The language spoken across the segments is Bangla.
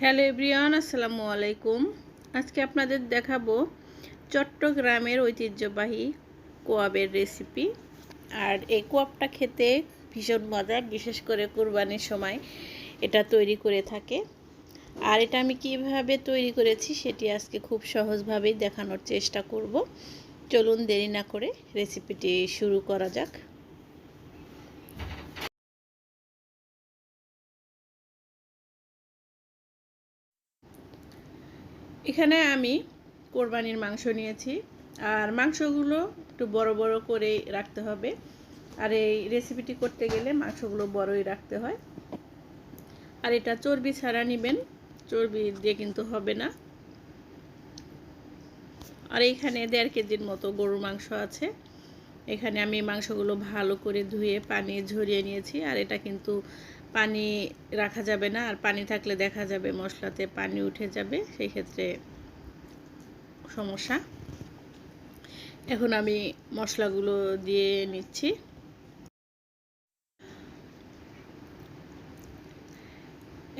হ্যালো এভরিওয়ান, আসসালামু আলাইকুম। আজকে আপনাদের দেখাবো চট্টগ্রামের ঐতিহ্যবাহী কোয়াবের রেসিপি। আর এই কোয়াবটা খেতে ভীষণ মজার, বিশেষ করে কোরবানির সময় এটা তৈরি করে থাকে। আর এটা আমি কীভাবে তৈরি করেছি সেটি আজকে খুব সহজভাবেই দেখানোর চেষ্টা করব। চলুন দেরি না করে রেসিপিটি শুরু করা যাক। এখানে আমি কোরবানির মাংস নিয়েছি। আর মাংসগুলো একটু বড় বড় করে রাখতে হবে। আর এই রেসিপিটি করতে গেলে মাংসগুলো বড়ই রাখতে হয়। আর এটা চর্বি ছাড়া নেবেন। চর্বি দিয়ে কিন্তু হবে না। আর এইখানে দেড় কেজির মতো গরুর মাংস আছে। এখানে আমি মাংসগুলো ভালো করে ধুয়ে, পানি ঝরিয়ে নিয়েছি। আর এটা কিন্তু পানি রাখা যাবে না, আর পানি থাকলে দেখা যাবে মশলাতে পানি উঠে যাবে, সেই ক্ষেত্রে সমস্যা। এখন আমি মশলাগুলো দিয়ে নিচ্ছি।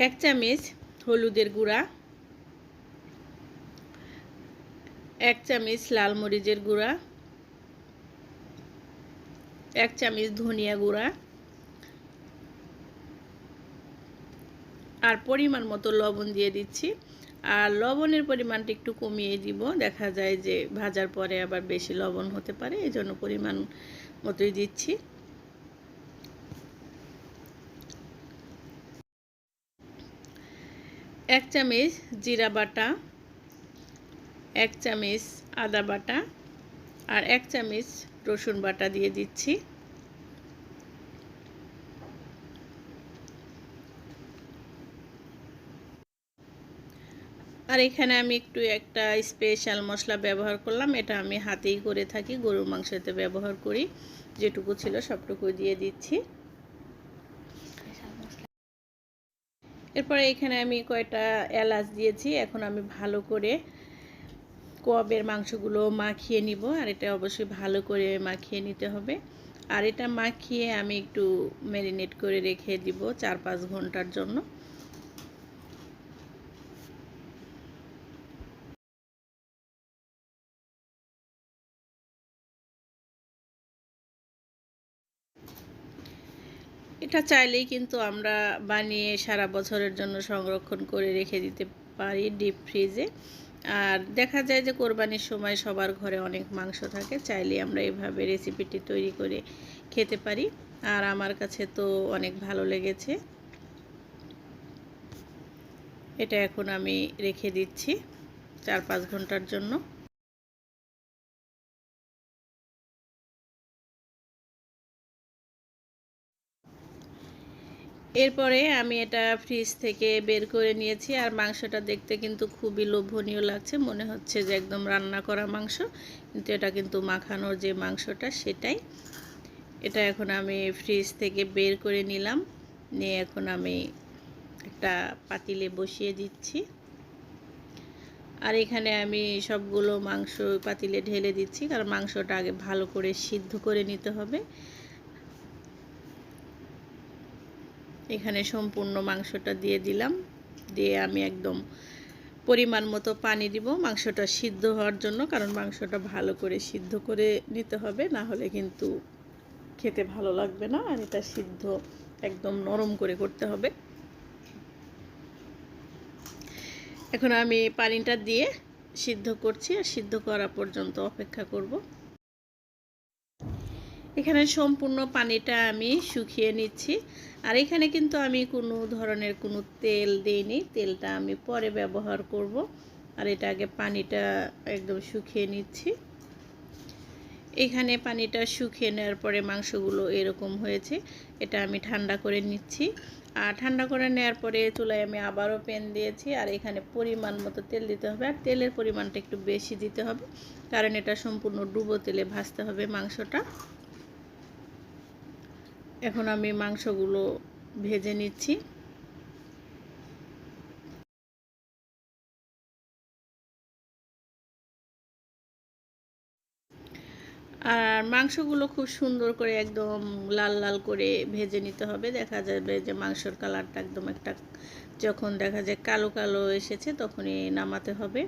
এক চামচ হলুদের গুঁড়া, এক চামচ লাল মরিচের গুঁড়া, এক চামচ ধনিয়া গুঁড়া আর পরিমাণ মতো লবণ দিয়ে দিচ্ছি। আর লবণের পরিমাণটা একটু কমিয়ে দিব। দেখা যায় যে ভাজার পরে আবার বেশি লবণ হতে পারে, এই জন্য পরিমাণ মতোই দিচ্ছি। এক চামচ জিরা বাটা, এক চামচ আদা বাটা, আর এক চামচ রসুন বাটা দিয়ে দিচ্ছি। আর এখানে আমি একটু একটা স্পেশাল মশলা ব্যবহার করলাম। এটা আমি হাতেই করে থাকি, গরুর মাংসতে ব্যবহার করি। যেটুকু ছিল সবটুকু দিয়ে দিচ্ছি। এরপরে এখানে আমি কয়টা এলাচ দিয়েছি। এখন আমি ভালো করে কোয়াবের মাংসগুলো মাখিয়ে নিব, আর এটা অবশ্যই ভালো করে মাখিয়ে নিতে হবে। আর এটা মাখিয়ে আমি একটু ম্যারিনেট করে রেখে দিব চার পাঁচ ঘণ্টার জন্য। এটা চাইলেই কিন্তু আমরা বানিয়ে সারা বছরের জন্য সংরক্ষণ করে রেখে দিতে পারি ডিপ ফ্রিজে আর দেখা যায় যে কোরবানির সময় সবার ঘরে অনেক মাংস থাকে, চাইলেই আমরা এভাবে রেসিপিটি তৈরি করে খেতে পারি। আর আমার কাছে তো অনেক ভালো লেগেছে। এটা এখন আমি রেখে দিচ্ছি চার পাঁচ ঘণ্টার জন্য। এরপরে আমি এটা ফ্রিজ থেকে বের করে নিয়েছি আর মাংসটা দেখতে কিন্তু খুবই লোভনীয় লাগছে। মনে হচ্ছে যে একদম রান্না করা মাংস, কিন্তু এটা কিন্তু মাখানোর যে মাংসটা সেটাই। এটা এখন আমি ফ্রিজ থেকে বের করে নিলাম। নিয়ে এখন আমি একটা পাতিলে বসিয়ে দিচ্ছি। আর এখানে আমি সবগুলো মাংস পাতিলে ঢেলে দিচ্ছি, কারণ মাংসটা আগে ভালো করে সিদ্ধ করে নিতে হবে। এখানে সম্পূর্ণ মাংসটা দিয়ে দিলাম। দিয়ে আমি একদম পরিমাণ মতো পানি দিব। মাংসটা সিদ্ধ হওয়ার জন্য, কারণ মাংসটা ভালো করে সিদ্ধ করে নিতে হবে, না হলে কিন্তু খেতে ভালো লাগবে না। আর এটা সিদ্ধ একদম নরম করে করতে হবে। এখন আমি পানিটা দিয়ে সিদ্ধ করছি, আর সিদ্ধ করা পর্যন্ত অপেক্ষা করব। এখানে সম্পূর্ণ পানিটা আমি শুকিয়ে নিচ্ছি। আর এখানে কিন্তু আমি কোনো ধরনের কোনো তেল দিইনি। তেলটা আমি পরে ব্যবহার করব। আর এটা আগে পানিটা একদম শুকিয়ে নিচ্ছি। এখানে পানিটা শুকিয়ে নেওয়ার পরে মাংসগুলো এরকম হয়েছে। এটা আমি ঠান্ডা করে নিচ্ছি। আর ঠান্ডা করে নেওয়ার পরে চুলায় আমি আবারও প্যান দিয়েছি। আর এখানে পরিমাণ মতো তেল দিতে হবে। আর তেলের পরিমাণটা একটু বেশি দিতে হবে। কারণ এটা সম্পূর্ণ ডুবো তেলে ভাজতে হবে মাংসটা। এখন আমি মাংসগুলো ভেজে নিচ্ছি। আর মাংসগুলো খুব সুন্দর করে একদম লাল লাল করে ভেজে নিতে হবে। দেখা যাবে যে মাংসর কালারটা একদম একটা, যখন দেখা যায় কালো কালো এসেছে তখনই নামাতে হবে।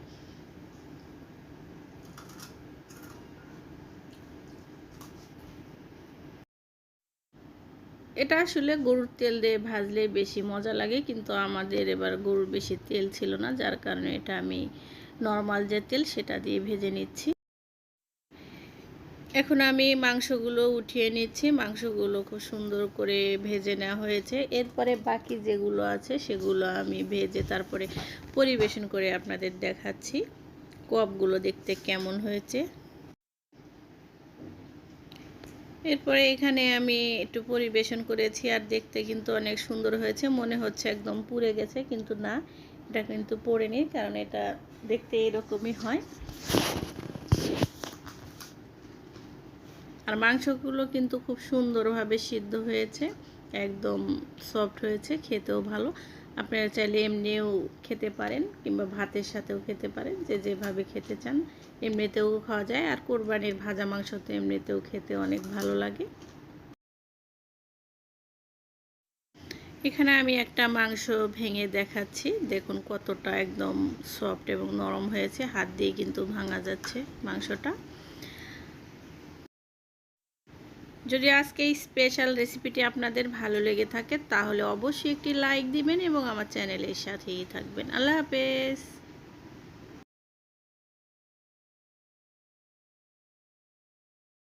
এটা আসলে গরুর তেল দিয়ে ভাজলে বেশি মজা লাগে, কিন্তু আমাদের এবার গরুর বেশি তেল ছিল না, যার কারণে এটা আমি নর্মাল যে তেল সেটা দিয়ে ভেজে নিচ্ছি। এখন আমি মাংসগুলো উঠিয়ে নিচ্ছি, মাংসগুলো খুব সুন্দর করে ভেজে নেওয়া হয়েছে। এরপরে বাকি যেগুলো আছে সেগুলো আমি ভেজে তারপরে পরিবেশন করে আপনাদের দেখাচ্ছি। কপগুলো দেখতে কেমন হয়েছে। এরপরে এখানে আমি একটু পরিবেশন করেছি আর দেখতে কিন্তু অনেক সুন্দর হয়েছে। মনে হচ্ছে একদম পুড়ে গেছে, কিন্তু না, এটা কিন্তু পড়েনি কারণ এটা দেখতে এরকমই হয়। আর মাংসগুলো কিন্তু খুব সুন্দরভাবে সিদ্ধ হয়েছে, একদম সফট হয়েছে, খেতেও ভালো। আপনারা চাইলে এমনিও খেতে পারেন কিংবা ভাতের সাথেও খেতে পারেন, যে যেভাবে খেতে চান। এমনিতেও খাওয়া যায়। আর কোরবানির ভাজা মাংস তো এমনিতেও খেতে অনেক ভালো লাগে। এখানে আমি একটা মাংস ভেঙে দেখাচ্ছি। দেখুন কতটা একদম সফট এবং নরম হয়েছে। হাত দিয়ে কিন্তু ভাঙা যাচ্ছে মাংসটা। যদি আজকে এই স্পেশাল রেসিপিটি আপনাদের ভালো লেগে থাকে, তাহলে অবশ্যই একটি লাইক দিবেন এবং আমার চ্যানেলের সাথেই থাকবেন। আল্লাহ হাফেজ।